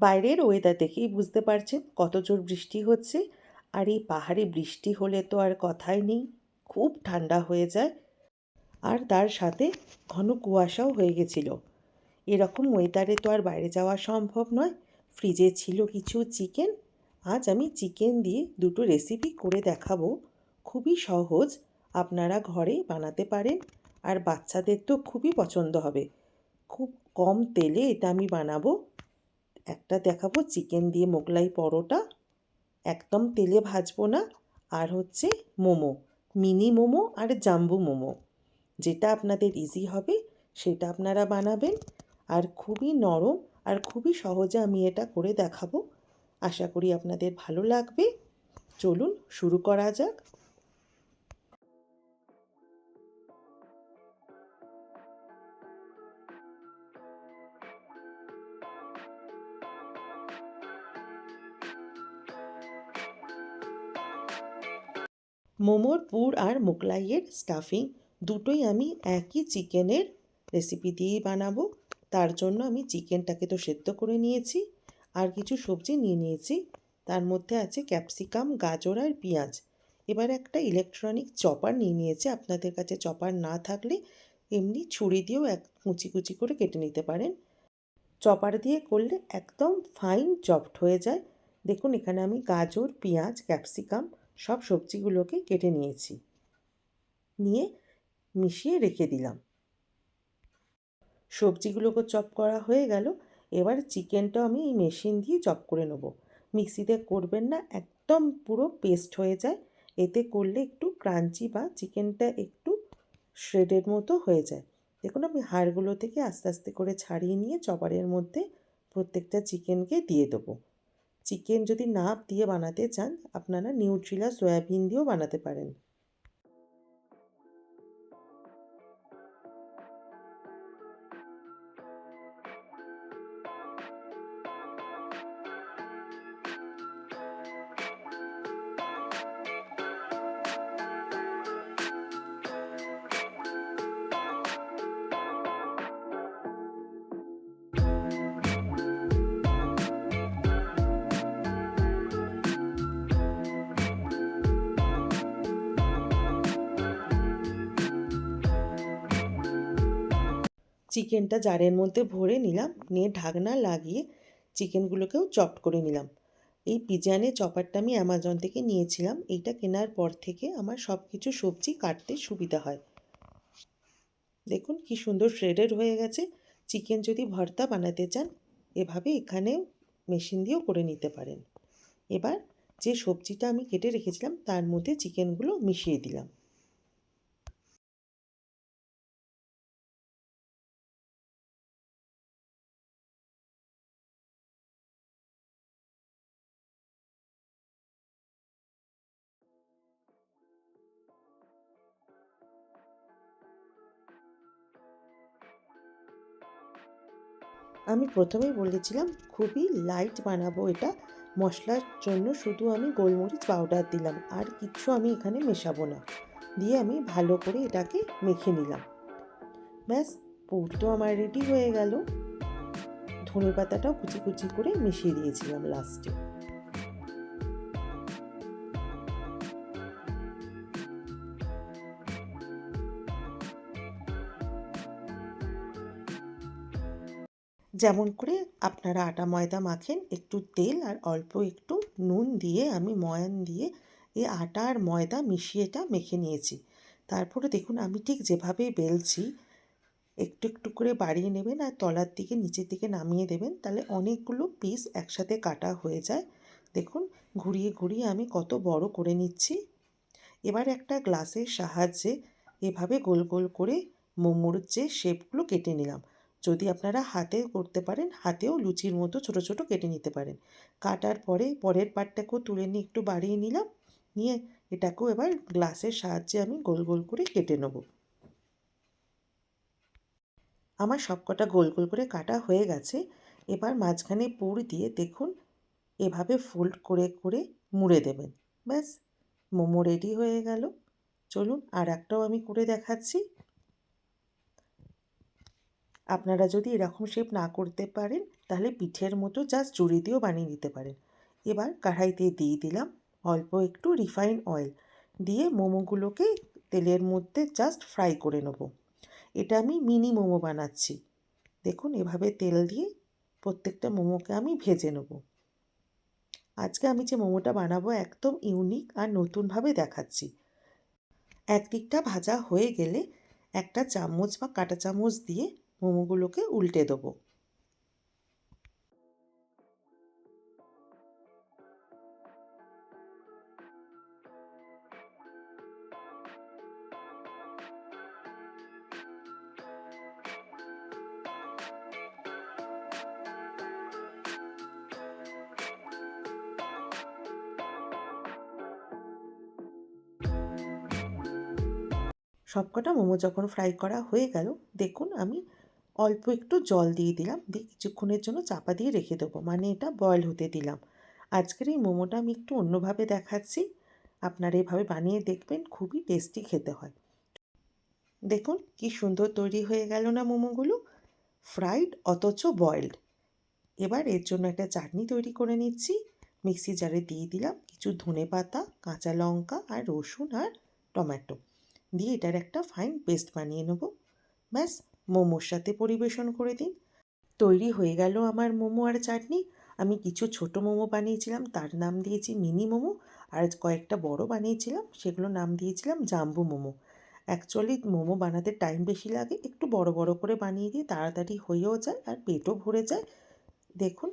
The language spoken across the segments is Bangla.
বাইরের ওয়েদার দেখেই বুঝতে পারছেন কত জোর বৃষ্টি হচ্ছে। আর এই পাহাড়ে বৃষ্টি হলে তো আর কথাই নেই, খুব ঠান্ডা হয়ে যায়। আর তার সাথে ঘন কুয়াশাও হয়ে গেছিল। এরকম ওয়েদারে তো আর বাইরে যাওয়া সম্ভব নয়। ফ্রিজে ছিল কিছু চিকেন আজ আমি চিকেন দিয়ে দুটো রেসিপি করে দেখাবো। খুবই সহজ, আপনারা ঘরে বানাতে পারেন। আর বাচ্চাদের তো খুবই পছন্দ হবে। খুব কম তেলে এটা আমি বানাবো। একটা দেখাবো চিকেন দিয়ে মোগলাই পরোটা। একদম তেলে ভাজবো না। আর হচ্ছে মোমো, মিনি মোমো আর জাম্বু মোমো। যেটা আপনাদের ইজি হবে, সেটা আপনারা বানাবেন। আর খুবই নরম আর খুবই সহজে আমি এটা করে দেখাবো। আশা করি আপনাদের ভালো লাগবে। চলুন শুরু করা যাক। মোমোর পুর আর মোগলাইয়ের স্টাফিং দুটোই আমি একই চিকেনের রেসিপি দিয়েই বানাবো। তার জন্য আমি চিকেনটাকে তো সেদ্ধ করে নিয়েছি, আর কিছু সবজি নিয়ে নিয়েছি। তার মধ্যে আছে ক্যাপসিকাম গাজর আর পেঁয়াজ। এবার একটা ইলেকট্রনিক চপার নিয়ে নিয়েছি। আপনাদের কাছে চপার না থাকলে এমনি ছুরি দিয়েও এক কুচি কুচি করে কেটে নিতে পারেন। চপার দিয়ে করলে একদম ফাইন চপড হয়ে যায়। দেখুন এখানে আমি গাজর, পেঁয়াজ ক্যাপসিকাম সব সবজিগুলোকে কেটে নিয়েছি। নিয়ে মিশিয়ে রেখে দিলাম। সবজিগুলোকে চপ করা হয়ে গেল। এবার চিকেনটাও আমি এই মেশিন দিয়ে চপ করে নেব। মিক্সিতে করবেন না, একদম পুরো পেস্ট হয়ে যায়। এতে করলে একটু ক্রাঞ্চি বা চিকেনটা একটু শ্রেডের মতো হয়ে যায়। দেখুন, আমি হাড়গুলো থেকে আস্তে আস্তে করে ছাড়িয়ে নিয়ে চপারের মধ্যে প্রত্যেকটা চিকেনকে দিয়ে দেবো। চিকেন যদি না দিয়ে বানাতে চান আপনারা নিউট্রিলা সয়াবিন দিয়েও বানাতে পারেন। চিকেনটা জারের মধ্যে ভরে নিলাম, নিয়ে ঢাকনা লাগিয়ে চিকেনগুলোকেও চপ করে নিলাম। এই পিজানের চপারটা আমি অ্যামাজন থেকে নিয়েছিলাম, এইটা কেনার পর থেকে আমার সব কিছু সবজি কাটতে সুবিধা হয়। দেখুন কি সুন্দর শ্রেডেড হয়ে গেছে। চিকেন যদি ভর্তা বানাতে চান, এভাবে এখানে মেশিন দিয়েও করে নিতে পারেন। এবার যে সবজিটা আমি কেটে রেখেছিলাম, তার মধ্যে চিকেনগুলো মিশিয়ে দিলাম। আমি প্রথমেই বলেছিলাম, খুবই লাইট বানাবো এটা। মশলার জন্য শুধু আমি গোলমরিচ পাউডার দিলাম, আর কিছু আমি এখানে মেশাবো না। দিয়ে আমি ভালো করে এটাকে মেখে নিলাম। ব্যাস, পুর তো আমার রেডি হয়ে গেল। ধনে পাতাটাও কুচি কুচি করে মিশিয়ে দিয়েছিলাম লাস্টে যেমন করে আপনারা আটা, ময়দা মাখেন, একটু তেল আর অল্প একটু নুন দিয়ে আমি ময়ান দিয়ে এই আটা আর ময়দা মিশিয়ে এটা মেখে নিয়েছি। তারপরে দেখুন আমি ঠিক যেভাবে বেলছি, একটু একটু করে বাড়িয়ে নেবেন আর তলার দিকে, নিচের দিকে নামিয়ে দেবেন, তাহলে অনেকগুলো পিস একসাথে কাটা হয়ে যায়। দেখুন ঘুরিয়ে ঘুরিয়ে আমি কত বড় করে নিচ্ছি। এবার একটা গ্লাসের সাহায্যে এভাবে গোল গোল করে মোমোর যে শেপগুলো কেটে নিলাম। যদি আপনারা হাতে করতে পারেন, হাতেও লুচির মতো ছোট ছোট কেটে নিতে পারেন। কাটার পরে পরের পাটটাকেও তুলে নিয়ে একটু বাড়িয়ে নিলাম। নিয়ে এটাকেও এবার গ্লাসের সাহায্যে আমি গোল গোল করে কেটে নেব। আমার সবকটা গোল গোল করে কাটা হয়ে গেছে। এবার মাঝখানে পুর দিয়ে দেখুন, এভাবে ফোল্ড করে করে মুড়ে দেবেন। ব্যাস, মোমো রেডি হয়ে গেল। চলুন আর একটাও আমি করে দেখাচ্ছি। আপনারা যদি এরকম শেপ না করতে পারেন, তাহলে পিঠের মতো জাস্ট জুড়ি দিয়েও বানিয়ে নিতে পারেন। এবার কড়াইতে দিয়ে দিলাম অল্প একটু রিফাইন অয়েল দিয়ে মোমোগুলোকে তেলের মধ্যে জাস্ট ফ্রাই করে নেব। এটা আমি মিনি মোমো বানাচ্ছি। দেখুন এভাবে তেল দিয়ে প্রত্যেকটা মোমোকে আমি ভেজে নেব। আজকে আমি যে মোমোটা বানাবো একদম ইউনিক আর নতুনভাবে দেখাচ্ছি। একদিকটা ভাজা হয়ে গেলে একটা চামচ বা কাঁটা চামচ দিয়ে মোমোগুলোকে উল্টে দেবো। সবকটা মোমো যখন ফ্রাই করা হয়ে গেল দেখুন আমি অল্প একটু জল দিয়ে দিলাম। দিয়ে কিছুক্ষণের জন্য চাপা দিয়ে রেখে দেবো। মানে এটা বয়েল হতে দিলাম। আজকের এই মোমোটা আমি একটু অন্যভাবে দেখাচ্ছি। আপনারা এভাবে বানিয়ে দেখবেন, খুবই টেস্টি খেতে হয়। দেখুন, কি সুন্দর তৈরি হয়ে গেল না মোমোগুলো। ফ্রাইড অথচ বয়েলড এবার এর জন্য একটা চাটনি তৈরি করে নিচ্ছি। মিক্সি জারে দিয়ে দিলাম কিছু ধনে পাতা, কাঁচা লঙ্কা আর রসুন আর টমেটো। দিয়ে এটার একটা ফাইন পেস্ট বানিয়ে নেব। ব্যাস মোমোর সাথে পরিবেশন করে দিন। তৈরি হয়ে গেল আমার মোমো আর চাটনি। আমি কিছু ছোট মোমো বানিয়েছিলাম, তার নাম দিয়েছি মিনি মোমো। আর কয়েকটা বড় বানিয়েছিলাম, সেগুলো নাম দিয়েছিলাম জাম্বু মোমো। অ্যাকচুয়ালি মোমো বানাতে টাইম বেশি লাগে। একটু বড় বড় করে বানিয়ে দিই তাড়াতাড়ি হয়েও যায় আর পেটও ভরে যায়। দেখুন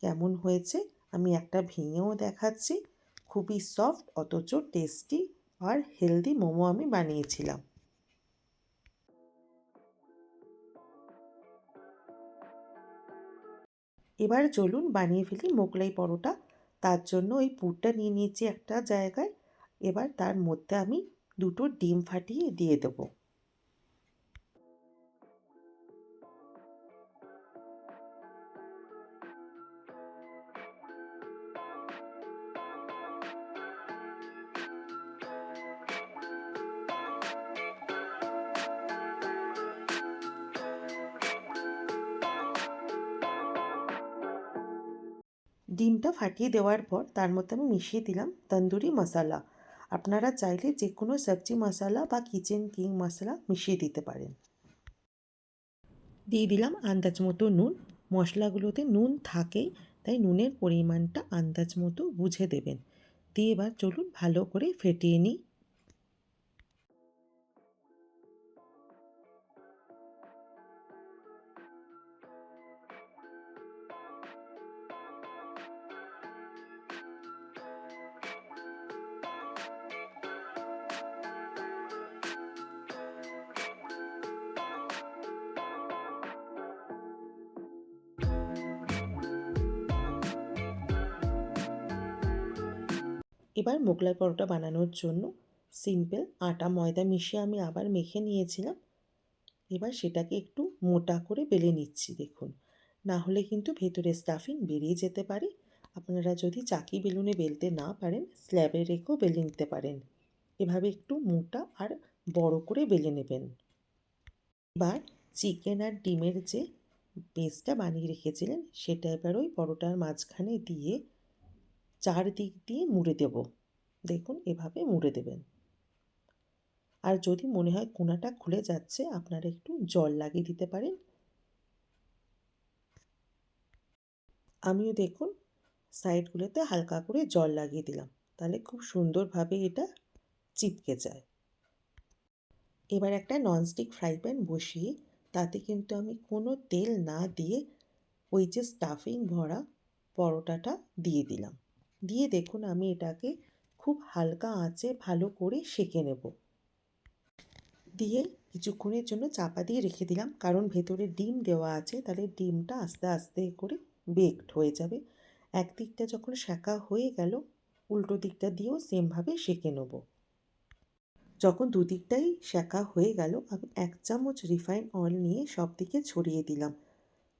কেমন হয়েছে। আমি একটা ভেঙেও দেখাচ্ছি। খুবই সফট অথচ টেস্টি আর হেলদি মোমো আমি বানিয়েছিলাম। এবার চলুন বানিয়ে ফেলি মোগলাই পরোটা। তার জন্য ওই পুরটা নিয়ে নিয়েছি একটা জায়গায়। এবার তার মধ্যে আমি দুটো ডিম ফাটিয়ে দিয়ে দেবো। ডিমটা ফাটিয়ে দেওয়ার পর তার মধ্যে আমি মিশিয়ে দিলাম তন্দুরি মশলা। আপনারা চাইলে যে কোনো সবজি মশলা বা কিচেন কিং মশলা মিশিয়ে দিতে পারেন। দিয়ে দিলাম আন্দাজ মতো নুন। মশলাগুলোতে নুন থাকেই, তাই নুনের পরিমাণটা আন্দাজ মতো বুঝে দেবেন। দিয়ে এবার চলুন ভালো করে ফেটিয়ে নিই। এবার মোগলাই পরোটা বানানোর জন্য সিম্পল আটা ময়দা মিশিয়ে আমি আবার মেখে নিয়েছিলাম। এবার সেটাকে একটু মোটা করে বেলে নিচ্ছি, দেখুন। না হলে কিন্তু ভেতরে স্টাফিং বেরিয়ে যেতে পারে। আপনারা যদি চাকি বেলুনে বেলতে না পারেন স্ল্যাবে রেখেও বেলে নিতে পারেন। এভাবে একটু মোটা আর বড় করে বেলে নেবেন। এবার চিকেন আর ডিমের যে পেস্টটা বানিয়ে রেখেছিলেন, সেটা এবার ওই পরোটার মাঝখানে দিয়ে চারদিক দিয়ে মুড়ে দেব। দেখুন, এভাবে মুড়ে দেবেন। আর যদি মনে হয় কোনাটা খুলে যাচ্ছে, আপনারা একটু জল লাগিয়ে দিতে পারেন। আমিও দেখুন, সাইডগুলোতে হালকা করে জল লাগিয়ে দিলাম। তাহলে খুব সুন্দরভাবে এটা চিপকে যায়। এবার একটা ননস্টিক ফ্রাই প্যান বসিয়ে, তাতে কিন্তু আমি কোনো তেল না দিয়ে ওই যে স্টাফিং ভরা পরোটাটা দিয়ে দিলাম। দিয়ে দেখুন আমি এটাকে খুব হালকা আঁচে ভালো করে সেঁকে নেব। দিয়ে কিছুক্ষণের জন্য চাপা দিয়ে রেখে দিলাম, কারণ ভেতরে ডিম দেওয়া আছে, তাহলে ডিমটা আস্তে আস্তে করে বেকড হয়ে যাবে। এক দিকটা যখন শেখা হয়ে গেল, উল্টো দিকটা দিয়েও সেমভাবে সেঁকে নেব। যখন দুদিকটাই শেখা হয়ে গেল, আমি এক চামচ রিফাইন অয়েল নিয়ে সব দিকে ছড়িয়ে দিলাম।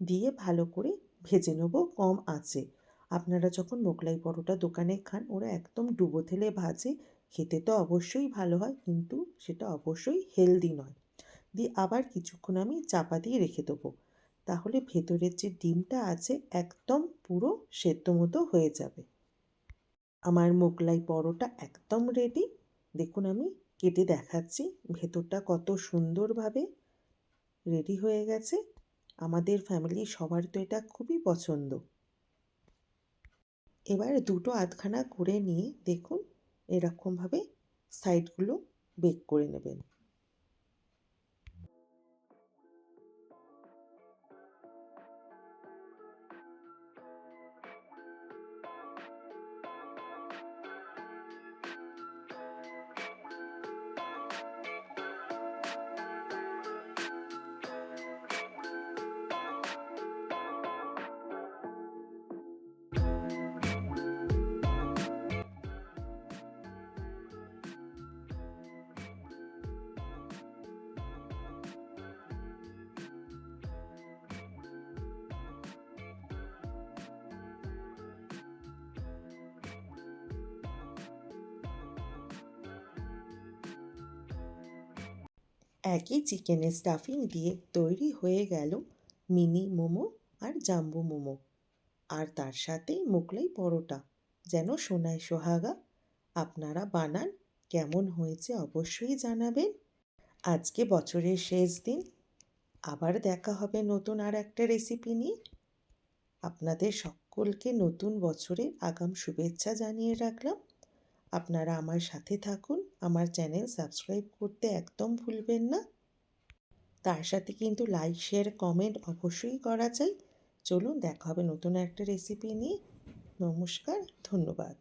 দিয়ে ভালো করে ভেজে নেব কম আঁচে। আপনারা যখন মোগলাই পরোটা দোকানে খান, ওরা একদম ডুবো তেলে ভাজে, খেতে তো অবশ্যই ভালো হয়, কিন্তু সেটা অবশ্যই হেলদি নয়। দিয়ে আবার কিছুক্ষণ আমি চাপা দিয়ে রেখে দেবো। তাহলে ভেতরের যে ডিমটা আছে, একদম পুরো সেদ্ধ মতো হয়ে যাবে। আমার মোগলাই পরোটা একদম রেডি দেখুন আমি কেটে দেখাচ্ছি, ভেতরটা কত সুন্দরভাবে রেডি হয়ে গেছে। আমাদের ফ্যামিলি সবার তো এটা খুবই পছন্দ। এবার দুটো আধখানা করে নিয়ে দেখুন এরকমভাবে সাইডগুলো বেক করে নেবেন। একই চিকেনের স্টাফিং দিয়ে তৈরি হয়ে গেল মিনি মোমো আর জাম্বু মোমো। আর তার সাথে মোগলাই পরোটা, যেন সোনায় সোহাগা। আপনারা বানান, কেমন হয়েছে অবশ্যই জানাবেন। আজকে বছরের শেষ দিন, আবার দেখা হবে নতুন আর একটা রেসিপি নিয়ে। আপনাদের সকলকে নতুন বছরের আগাম শুভেচ্ছা জানিয়ে রাখলাম। আপনারা আমার সাথে থাকুন। আমার চ্যানেল সাবস্ক্রাইব করতে একদম ভুলবেন না। তার সাথে কিন্তু লাইক, শেয়ার, কমেন্ট অবশ্যই করা চাই চলুন দেখা হবে নতুন একটা রেসিপি নিয়ে। নমস্কার, ধন্যবাদ।